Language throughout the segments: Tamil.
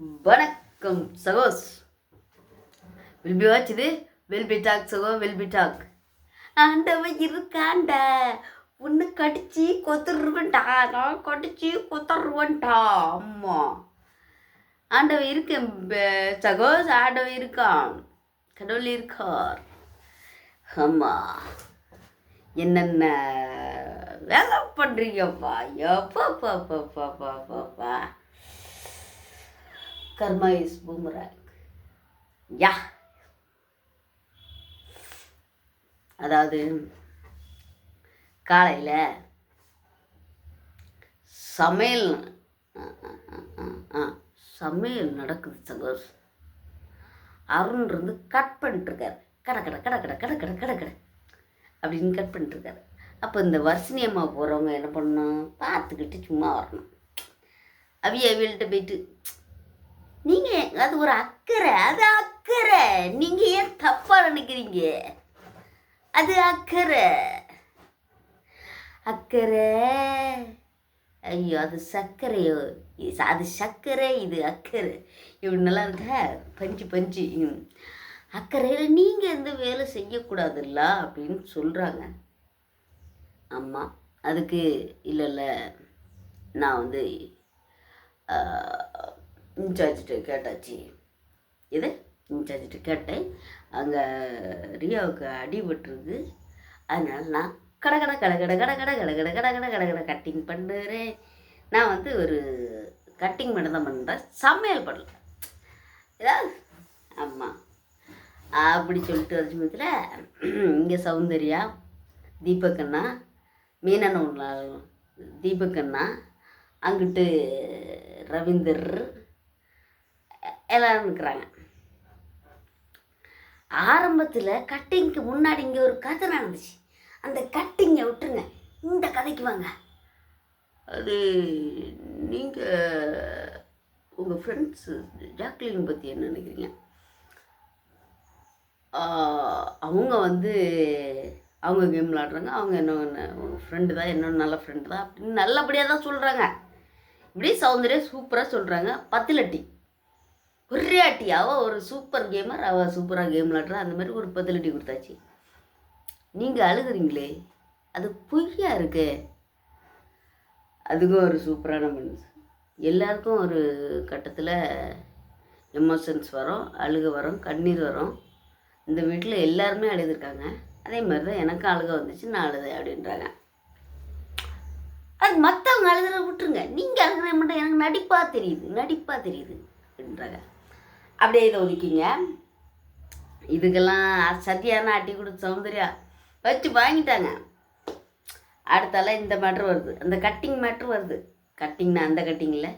வணக்கம் சகோஸ். வில் பி வாட்ச் இது வில் பி டாக் சகோ வில் பி டாக் ஆண்டவன் இருக்காண்டா. ஒன்று கடிச்சு கொத்துருவன்டா நான் கடிச்சு கொத்துருவன்டா அம்மா. ஆண்டவன் இருக்கேன் சகோஸ் ஆண்டவன் இருக்கான். கடவுள் இருக்கார். ஆமா என்னென்ன வேலை பண்ணுறீங்கப்பா எப்பா பாப்பா பாப்பா கர்மா இஸ் பூமராங் யா. அதாவது காலையில் சமையல் சமையல் நடக்குது சகோஸ் அருண் இருந்து கட் பண்ணிட்டுருக்காரு. கட கட கட கட கட கட கட கட அப்படின்னு கட் பண்ணிட்டுருக்காரு. அப்போ இந்த வர்ஷினி அம்மா போகிறவங்க என்ன பண்ணணும்? பார்த்துக்கிட்டு சும்மா வரணும். அவிய அவியல்கிட்ட போயிட்டு நீங்கள் அது ஒரு அக்கறை அது அக்கறை. நீங்கள் ஏன் தப்பாக நினைக்கிறீங்க? அது அக்கறை. அக்கறை. ஐயோ அது சர்க்கரையோ. அது சர்க்கரை இது அக்கறை. இப்படி நல்லா இருக்கா? பஞ்சு பஞ்சு. அக்கறையில் நீங்கள் எந்த வேலை செய்யக்கூடாதுல்ல அப்படின்னு சொல்கிறாங்க ஆமாம் அதுக்கு இல்லை இல்லை. நான் வந்து இன்சார்ஜ்கிட்ட கேட்டாச்சு இது இன்சார்ஜ்கிட்ட கேட்டேன் அங்கே ரியாவுக்கு அடிபட்டுருக்கு அதனால் நான் கடகட கடகட கடகட கடகட கடகட கடகட கட்டிங் பண்ணுறேன் நான் வந்து ஒரு கட்டிங் பண்ணதான் பண்ணுறேன் சமையல் பண்ணல ஏதாவது ஆமாம் அப்படி சொல்லிட்டு வச்சு மத்தியில் இங்கே சௌந்தர்யா தீபக்கண்ணா மீனன் தீபக்கண்ணா அங்கிட்டு ரவீந்தர் எல்லாரும் இருக்கிறாங்க ஆரம்பத்தில் கட்டிங்க்கு முன்னாடி இங்கே ஒரு கதை நடந்துச்சு. அந்த கட்டிங்கை விட்டுருங்க. இந்த கதைக்கு வாங்க. அது நீங்கள் உங்கள் ஃப்ரெண்ட்ஸு ஜாக்லின் பற்றி என்ன நினைக்கிறீங்க? அவங்க வந்து அவங்க கேம் விளாடுறாங்க அவங்க என்ன உங்கள் ஃப்ரெண்டு தான் என்னோட நல்ல ஃப்ரெண்டு தான் அப்படின்னு நல்லபடியாக தான் சொல்கிறாங்க இப்படி சௌந்தர்யா சூப்பராக சொல்கிறாங்க பத்து லட்டி ஒரே அவள் ஒரு சூப்பர் கேமர் அவள் சூப்பராக கேம் விளாட்றா அந்த மாதிரி ஒரு பதிலடி கொடுத்தாச்சு. நீங்கள் அழுகுறீங்களே அது பொய்யா இருக்கு? அதுக்கும் ஒரு சூப்பரான மனுஷன். எல்லாருக்கும் ஒரு கட்டத்தில் எமோஷன்ஸ் வரும் அழுக வரும் கண்ணீர் வரும். இந்த வீட்டில் எல்லாருமே அழுதுருக்காங்க. அதே மாதிரி தான் எனக்கும் அழுக வந்துச்சு நான் அழுதேன் அப்படின்றாங்க. அது மற்றவங்க அழுதுற விட்டுருங்க. நீங்கள் அழுகிற மட்டும் எனக்கு நடிப்பாக தெரியுது நடிப்பாக தெரியுது அப்படின்றாங்க. அப்படியே இதை ஒதுக்கிங்க இதுக்கெல்லாம் சத்தியான அட்டி கொடுத்த சௌந்தர்யா வச்சு வாங்கிட்டாங்க அடுத்தால இந்த மேட்ரு வருது அந்த கட்டிங் மேட்ரு வருது கட்டிங்னா அந்த கட்டிங்கில்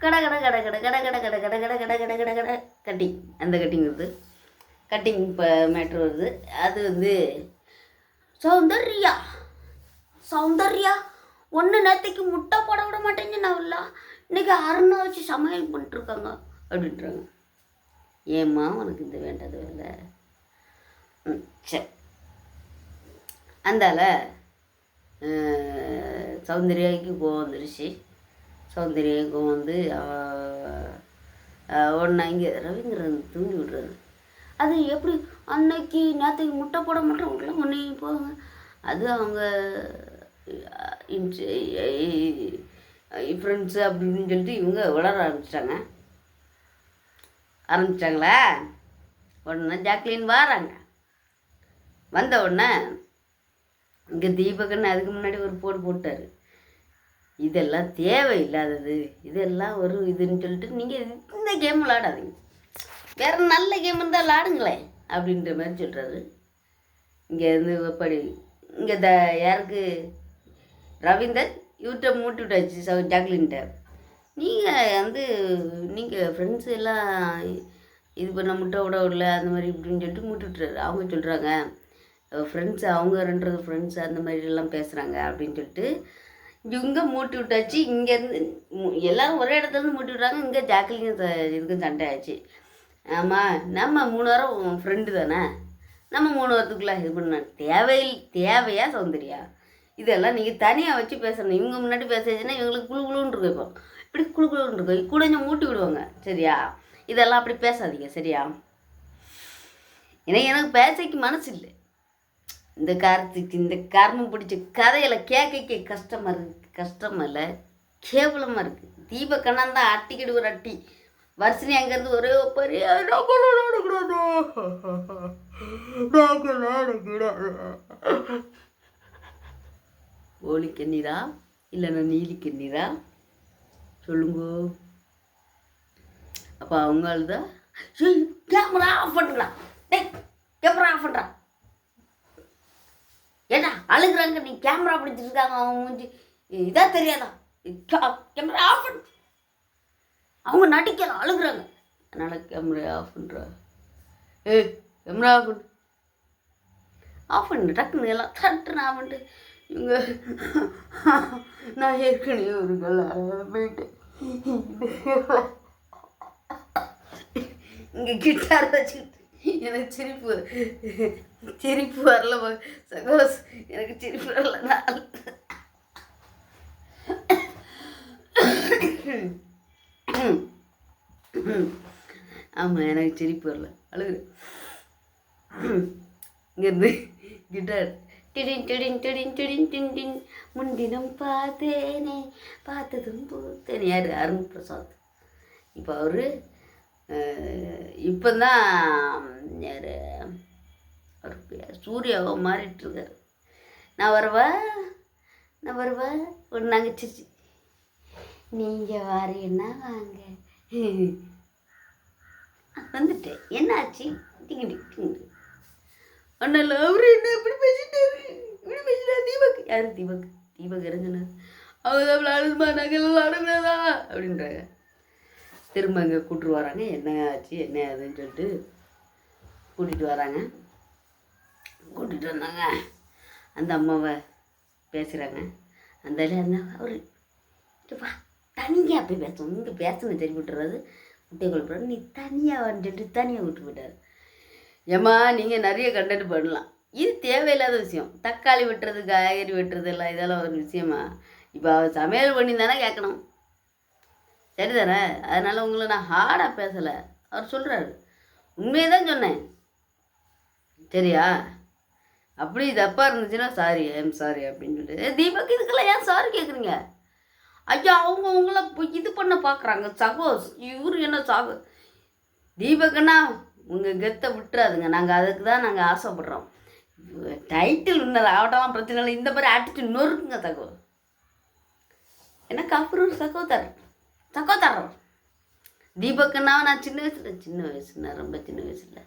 கட கட கட கட கட கட கட கட கட கட கட கட கட கட்டிங் அந்த கட்டிங் வருது கட்டிங் இப்போ மேட்ரு வருது அது வந்து சௌந்தர்யா சௌந்தர்யா ஒன்று நேரத்துக்கு முட்டை போட விட மாட்டேங்க நான் இன்னைக்கு அருணா வச்சு சமையல் பண்ணிட்டுருக்காங்க அப்படின்றாங்க ஏம்மா உனக்கு இந்த வேண்டது வேலை சரி அந்தால சௌந்தர்யாவுக்கு கோவம் வந்துருச்சு. சௌந்தர்யா கோவம் வந்து ஒன்றா இங்கே ரவீந்திரன் தூண்டி விடுறது அது எப்படி அன்னைக்கு நேற்றுக்கு முட்டை போட மாட்டோம்ல ஒன்றே போங்க அது அவங்க ஃப்ரெண்ட்ஸு அப்படின்னு சொல்லிட்டு இவங்க வளர ஆரம்பிச்சிட்டாங்க. ஆரம்பிச்சிட்டாங்களா உடனே ஜாக்லின் வாராங்க. வந்த உடனே இங்கே தீபகன் அதுக்கு முன்னாடி ஒரு போடு போட்டார். இதெல்லாம் தேவையில்லாதது. இதெல்லாம் ஒரு இதுன்னு சொல்லிட்டு நீங்கள் இந்த கேம் விளாடாதீங்க வேறு நல்ல கேம் இருந்தால் விளாடுங்களேன் அப்படின்ற மாதிரி சொல்கிறாரு இங்கே இருந்து எப்படி இங்கே த யாருக்கு? ரவீந்தர் இவர்கிட்ட மூட்டி விட்டாச்சு சௌ ஜாக்லின்ட்ட. நீங்கள் வந்து நீங்கள் ஃப்ரெண்ட்ஸ் எல்லாம் இது பண்ண முட்டை விட விடல அந்த மாதிரி இப்படின்னு சொல்லிட்டு மூட்டி அவங்க சொல்கிறாங்க ஃப்ரெண்ட்ஸ் அவங்க ரெண்டு ஃப்ரெண்ட்ஸ் அந்த மாதிரிலாம் பேசுகிறாங்க அப்படின்னு சொல்லிட்டு இவங்க மூட்டி விட்டாச்சு. இங்கேருந்து எல்லோரும் ஒரே இடத்துல இருந்து மூட்டி விட்றாங்க. இங்கே ஜாக்லிங்க இதுக்கும் சண்டை ஆச்சு. ஆமாம் நம்ம மூணு வாரம் ஃப்ரெண்டு தானே. நம்ம மூணு வாரத்துக்குள்ளே இது பண்ண தேவையில் தேவையா சௌந்தர்யா? இதெல்லாம் நீங்கள் தனியாக வச்சு பேசணும். இவங்க முன்னாடி பேசுச்சுன்னா இவங்களுக்கு குழு குழுன்னு இருக்கும். இப்போ இப்படி குழு குழுன்னு இருக்கும் கூட கொஞ்சம் மூட்டி விடுவாங்க. சரியா? இதெல்லாம் அப்படி பேசாதீங்க. சரியா? ஏன்னா எனக்கு பேசைக்கு மனசு இல்லை இந்த காரத்துக்கு இந்த காரணம் பிடிச்ச கதையில கேட்க கஷ்டமா இருக்கு. கஷ்டமா இல்லை. கேவலமா இருக்கு. தீப கண்ணன் தான் அட்டிக்கிட்டு ஒரு அட்டி. வருஷனி அங்கேருந்து ஒரே பெரிய ஓலி கண்ணீரா? இல்லைன்னா நீலி கண்ணீரா? சொல்லுங்க. அப்போ அவங்கள தான் கேமரா ஆஃப் பண்ணுறா டேய் கேமரா ஆஃப் பண்ணுறா ஏடா அழுகுறாங்க நீ கேமரா பிடிச்சிருக்காங்க அவங்க மூஞ்சி. இதாக தெரியாதா? கேமரா ஆஃப் பண்ணு அவங்க நடிக்கலாம் அழுகுறாங்க. அதனால் கேமரா ஆஃப் பண்ணுறா ஏ கேமரா ஆஃப் பண்ணு ஆஃப் பண்ணு டக்குன்னு எல்லாம் தட்டுன்னு ஆஃப் பண்ணிட்டு இவங்க நான் ஏற்கனவே ஒரு கல்யாணம் போயிட்டேன். இங்கே கிட்டார் வச்சுக்கிட்டு எனக்கு சிரிப்பு சிரிப்பு வரல சகோஸ் எனக்கு சிரிப்பு வரல. நான் ஆமாம் எனக்கு சிரிப்பு வரல. அழுகு இங்கேருந்து கிட்டார் டிடின் டிடின் டிடின் டிடின் டின் டின் முன்தினம் பார்த்தேனே பார்த்ததும் பூத்தேனே யார்? அருண் பிரசாத். இப்போ அவர் இப்போ தான் யார்? அவர் சூர்யாவை மாறிட்டுருக்கார் நான் வருவா? நான் வருவா? ஒரு நாங்கள் நீங்கள் வாரீங்கன்னா வாங்க. வந்துட்டேன். என்னாச்சு? டிங்கு டிங்கு. ஒன்றும் அவரு என்ன இப்படி பேசிட்டாரு? இப்படி பேசிட்டாரு தீபக். யார் தீபக்? தீபக் இறங்கினார் அவங்க தான் அழுதுமா நாங்கள் அழுகுறதா அப்படின்றாங்க. திரும்ப இங்கே கூப்பிட்டு வராங்க. என்ன ஆச்சு என்ன ஆகுதுன்னு சொல்லிட்டு கூட்டிகிட்டு வராங்க. கூட்டிகிட்டு வந்தாங்க. அந்த அம்மாவை பேசுகிறாங்க அந்த அந்த அவர் வா தனியாக போய் பேசணும் இங்கே பேசணும் சரி விட்டுறது முட்டை கொழுப்புறாரு நீ தனியாக வந்துட்டு தனியாக விட்டு போயிட்டார். ஏம்மா நீங்கள் நிறைய கண்டென்ட் பண்ணலாம் இது தேவையில்லாத விஷயம். தக்காளி வெட்டுறது காய்கறி வெட்டுறது எல்லாம் இதெல்லாம் ஒரு விஷயமா? இப்போ அவள் சமையல் பண்ணி தானே கேட்கணும் சரிதானே? அதனால் உங்களை நான் ஹார்டாக பேசலை. அவர் சொல்கிறாரு உண்மையை தான் சொன்னேன். சரியா? அப்படி தப்பாக இருந்துச்சுன்னா சாரி ஐம் சாரி அப்படின்னு சொல்லிட்டு. தீபக் இதுக்கெல்லாம் ஏன் சாரி கேட்குறீங்க ஐயா அவங்க உங்களை இது பண்ண பார்க்குறாங்க சகோஸ் இவரு என்ன சாகு தீபக்கண்ணா உங்கள் கெத்தை விட்டுறாதுங்க. நாங்கள் அதுக்கு தான் நாங்கள் ஆசைப்படுறோம். டைட்டில் இன்னும் ஆகட்டெல்லாம் பிரச்சனை இல்லை. இந்த மாதிரி ஆட்டிடியூட் நொறுக்குங்க தகவல் எனக்கு அப்புறம் ஒரு சகோதரர் சகோதரர் தீபக்குன்னா நான் சின்ன வயசில் சின்ன வயசுனா ரொம்ப சின்ன வயசில்.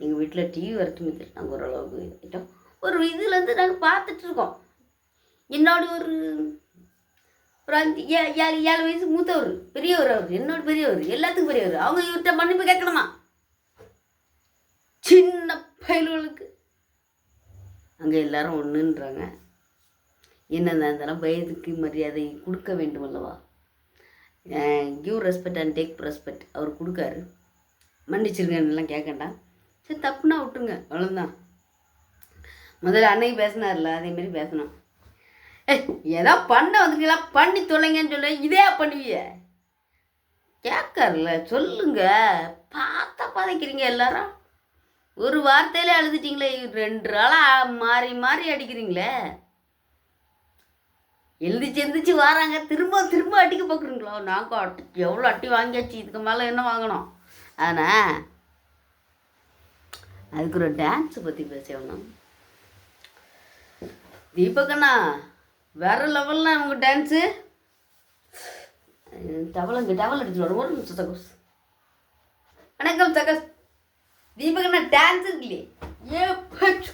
எங்கள் வீட்டில் டிவி வரைக்கும் நாங்கள் ஓரளவுக்கு ஆகிட்டோம் ஒரு இதுலேருந்து நாங்கள் பார்த்துட்ருக்கோம் என்னோட ஒரு ஒரு அஞ்சு ஏ ஏழு ஏழு வயசு மூத்தவர் பெரியவர் அவர். என்னோட பெரியவர். எல்லாத்துக்கும் பெரியவர். அவங்க இவர்கிட்ட மன்னிப்பு கேட்கணுமா? சின்ன பயல்களுக்கு. அங்கே எல்லாரும் ஒன்றுன்றாங்க என்னதான் இருந்தாலும் வயதுக்கு மரியாதை கொடுக்க வேண்டும் அல்லவா? Give respect and take respect அவர் கொடுக்காரு. மன்னிச்சிருங்கன்னெல்லாம் கேட்கண்டாம் சரி தப்புனா விட்டுருங்க. அவ்வளோதான் முதல்ல அன்னைக்கு பேசினார்ல அதேமாரி பேசணும். ஏய் ஏதோ பண்ண வந்துங்களா பண்ணி தொலைங்கன்னு சொல்ல. இதே பண்ணுவிய. கேட்கறல சொல்லுங்க. பார்த்தா பதைக்கிறீங்க எல்லாரும். ஒரு வார்த்தையில எழுதிட்டீங்களே ரெண்டு நாளாக மாறி மாறி அடிக்கிறீங்களே. எழுதிச்சு எழுந்திரிச்சு வராங்க திரும்ப திரும்ப அடிக்க பார்க்குறீங்களோ? நாங்கள் அட்டி எவ்வளோ அட்டி வாங்கியாச்சு இதுக்கு மேலே என்ன வாங்கணும்? அதனா அதுக்கு ஒரு டான்ஸை பற்றி பேசணும் தீபக்கண்ணா வேற லெவலில் உங்கள் டான்ஸு டவலுங்க டவல் அடிச்சு வரும் ஒரு நிமிஷம் சகோஸ். வணக்கம் சகோஸ். டான்ஸ் இருக்குல்லையே ஏ பச்சு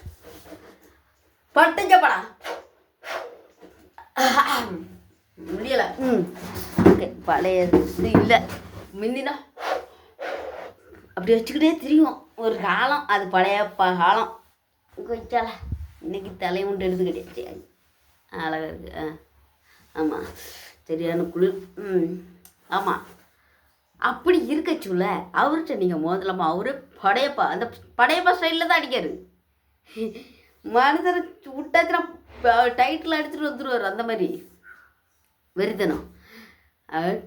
பட்டுச்ச படம் முடியல ம் ஓகே பழைய இது இல்லை முந்தினா அப்படி வச்சுக்கிட்டே தெரியும் ஒரு காலம் அது பழைய ப காலம் கொஞ்சால இன்னைக்கு தலை உண்டு எடுத்துக்கிட்டே அழகாக இருக்கு ஆ ஆமாம் சரியான குளிர் ம் ஆமாம் அப்படி இருக்கச்சுல அவர்கிட்ட நீங்கள் மோதலாமா அவரே படையப்பா அந்த படையப்பா ஸ்டைலில் தான் அடிக்காரு. மனுஷரை விட்டாச்சுன்னா டைட்டில் அடிச்சுட்டு வந்துடுவார் அந்த மாதிரி. வெறித்தனம்.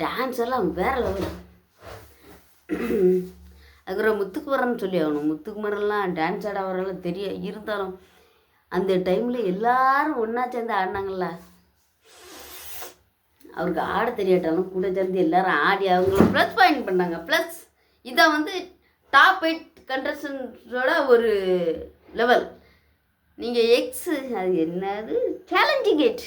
டான்ஸ் எல்லாம் வேற லெவல் அதுக்கப்புறம் முத்துக்குமரன் சொல்லி ஆகணும். முத்துக்குமரன்லாம் டான்ஸ் ஆட வரலாம் தெரிய இருந்தாலும் அந்த டைமில் எல்லாரும் ஒன்றா சேர்ந்து ஆடினாங்கல்ல. அவருக்கு ஆட தெரியாட்டாலும் கூட சேர்ந்து எல்லாரும் ஆடி அவங்கள ப்ளஸ் பாயிண்ட் பண்ணாங்க. ப்ளஸ் இதை வந்து டாப் எயிட் கண்டஸ்டன்ஸோட ஒரு லெவல் நீங்கள் எக்ஸ் அது என்னது? சேலஞ்சிங் எயிட்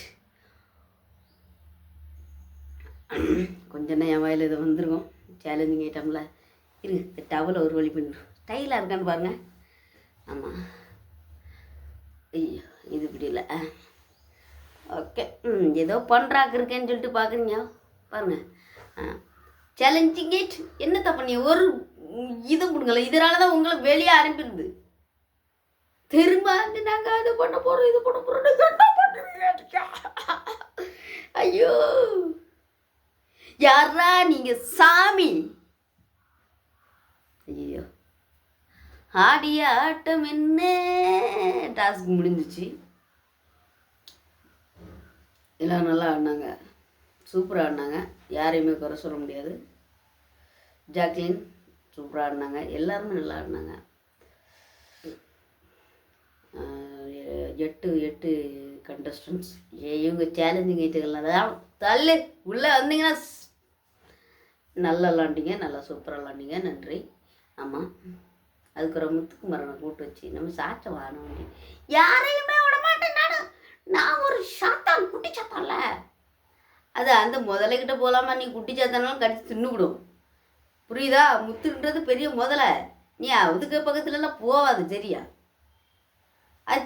கொஞ்சம் என் வாயில் இதை வந்திருக்கும் சேலஞ்சிங் ஐட்டமில் இந்த டவலை ஒரு வழி பண்ணிடும் ஸ்டைலாக இருக்கான்னு பாருங்கள் ஆமாம் ஐயோ இது இப்படி இல்லை. ஓகே. ம் ஏதோ பண்ணுறாக்கு இருக்கேன்னு சொல்லிட்டு பார்க்குறீங்க பாருங்கள் சேலஞ்சிங் எயிட் என்னத்த பண்ணி ஒரு இது கொடுங்கல. இதனால தான் உங்களை வெளியே அனுப்பிடுது திரும்ப வந்து நாங்கள் அது பண்ண போகிறோம் இது பண்ண போகிறோம் என்ன ஐயோ. யாரா நீங்கள் சாமி? ஐயோ. ஆடிய ஆட்டம் என்ன? டாஸ்க் முடிஞ்சிச்சு. எல்லாம் நல்லா ஆடினாங்க. சூப்பராக ஆடினாங்க. யாரையுமே குறை சொல்ல முடியாது. ஜாக்லின் சூப்பராக ஆடினாங்க. எல்லாருமே நல்லா ஆடினாங்க. எட்டு எட்டு கண்டஸ்டன்ஸ் இவங்க சேலஞ்சிங் ஐட்டுகள் தான் தள்ளு. உள்ளே வந்தீங்கன்னா நல்லா விளாண்டிங்க. நல்லா சூப்பராக விளாண்டிங்க. நன்றி. ஆமாம் அதுக்கு ஒரு முத்துக்குமரனை கூட்டு வச்சு நம்ம சாச்சம் வாங்க வேண்டி யாரையுமே விட மாட்டேன் நான். நான் ஒரு ஷா அது அந்த முதலைக்கிட்ட போகலாமா நீ குட்டி சாத்தானாலும் கடிச்சு தின்னுவிடும். புரியுதா? முத்துன்றது பெரிய முதலை. நீ அதுக்கு பக்கத்துலலாம் போகாது சரியா? அது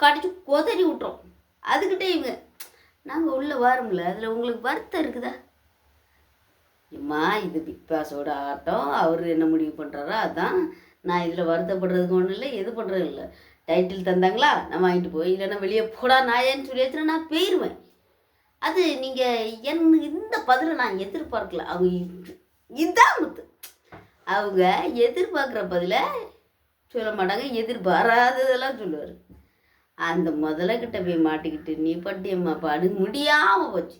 கடிச்சு கொதறி விட்டுரும். அதுக்கிட்டே இவங்க நாங்கள் உள்ளே வரோம்ல அதில் உங்களுக்கு வருத்தம் இருக்குதா? அம்மா இது பிக் பாஸோட ஆட்டம். அவர் என்ன முடிவு பண்ணுறாரோ அதான். நான் இதில் வருத்தப்படுறதுக்கு ஒன்றும் இல்லை எது பண்ணுறது இல்லை. டைட்டில் தந்தாங்களா? நான் வாங்கிட்டு போய் இல்லைன்னா வெளியே போடா நாயேன்னு சொல்லியாச்சுன்னா நான் போயிடுவேன் அது நீங்கள் என் இந்த பதிலை நான் எதிர்பார்க்கல. அவங்க இது- இதான் முத்து. அவங்க எதிர்பார்க்குற பதிலை சொல்ல மாட்டாங்க எதிர்பாராததெல்லாம் சொல்லுவார். அந்த முதல்ல கிட்ட போய் மாட்டிக்கிட்டு நீ பட்டியம்மா பாடு. முடியாமல் போச்சு.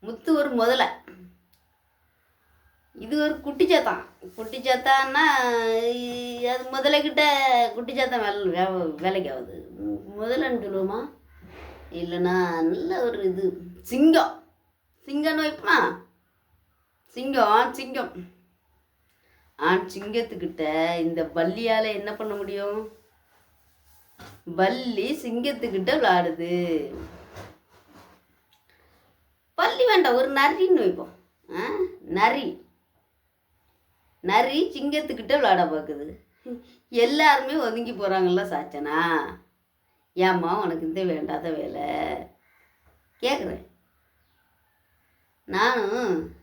முத்து ஒரு முதலை. இது ஒரு குட்டி சாத்தான். குட்டி சாத்தான்னா அது அது முதலைக்கிட்ட குட்டி சாத்தான் வேலை வே- வேலைக்கு ஆகுது. முதலன்னு முதலைன்னு சொல்லுவோமா? இல்லைன்னா நல்ல ஒரு இது. சிங்கம். சிங்கம்னு வைப்போமா சிங்கம் ஆண் சிங்கம். ஆண் சிங்கத்துக்கிட்ட இந்த பல்லியால் என்ன பண்ண முடியும்? பல்லி சிங்கத்துக்கிட்ட விளாடுது பல்லி வேண்டாம் ஒரு நரின்னு வைப்போம் ஆ? நரி. நரி சிங்கத்துக்கிட்ட விளாட பார்க்குது. எல்லாருமே ஒதுங்கி போகிறாங்கல்ல சாச்சனா? ஏம்மா உனக்கு இந்த வேண்டாத வேலை. கேட்குறேன் நானும்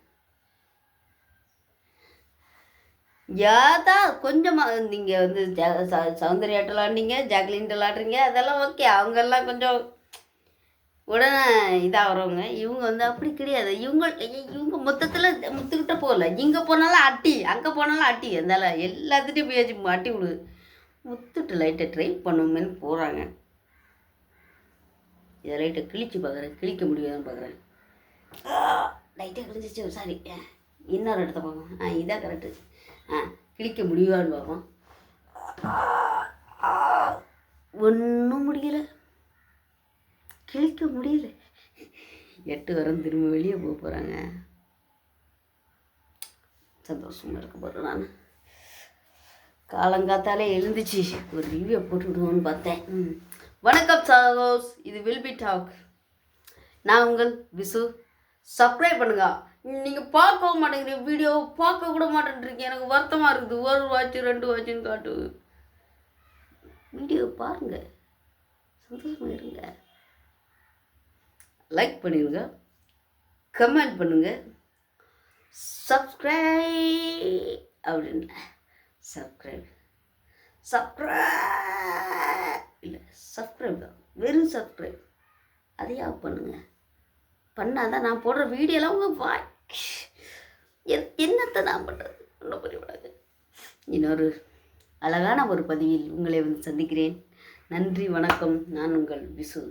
ஏதா கொஞ்சமாக நீங்கள் வந்து ஜ- ச- சௌந்தர்யாட்ட விளாண்டீங்க ஜாக்லின்ட்ட அதெல்லாம் ஓகே. அவங்கெல்லாம் கொஞ்சம் உடனே இதாகிறவங்க. இவங்க வந்து அப்படி கிடையாது. இவங்க இவங்க மொத்தத்தில் முத்துக்கிட்ட போகல. இங்கே போனாலும் அட்டி அங்கே போனாலும் அட்டி. அதனால் எல்லாத்துட்டையும் போய் அட்டி விடுது முத்துட்டு லைட்டை ட்ரை பண்ணுமேன்னு போகிறாங்க இதை லைட்டை கிழிச்சு பார்க்குறேன் கிழிக்க முடியாதுன்னு பார்க்குறேன். லைட்டாக கிழிச்சிச்சு சாரி. இன்னொரு இடத்த பார்ப்போம். ஆ இதான் கரெக்டு ஆ கிழிக்க முடியாதுன்னு பார்ப்போம். ஒன்றும் முடியலை. கிழிக்க முடியல. எட்டு வாரம் திரும்ப வெளியே போக போகிறாங்க சந்தோஷமாக இருக்க போகிறேன் நான். காலங்காத்தாலே எழுந்துச்சு. ஒரு ரிவ்யூ போட்டுவிடுவோன்னு பார்த்தேன். ம். வணக்கம் சாகோஸ் இது வில் பி டாக் நான் உங்கள் விசு. சப்ஸ்கிரைப் பண்ணுங்க. நீங்கள் பார்க்கவும் மாட்டேங்கிறீங்க வீடியோ பார்க்க கூட மாட்டேன்றீங்க எனக்கு வருத்தமாக இருக்குது. ஒரு வாட்ச் ரெண்டு வாட்சுன்னு காட்டு. வீடியோ பாருங்க. சந்தோஷமாக இருங்க. லைக் பண்ணிடுங்க கமெண்ட் பண்ணுங்க. சப்ஸ்கிரைப் அப்படின்னு. சப்ஸ்கிரைப் சப்ஸ்கிரைப் இல்லை சப்ஸ்கிரைப் தான். வெறும் சப்ஸ்கிரைப் அதையாவது பண்ணுங்கள் பண்ணால் பண்ணாதான் நான் போடுற வீடியோலாம் உங்கள் வாய் என்னத்தை நான் பண்ணுறது ஒன்றும் புரியப்படாது இன்னொரு அழகான ஒரு பதிவில் உங்களை வந்து சந்திக்கிறேன். நன்றி வணக்கம். நான் உங்கள் விசு.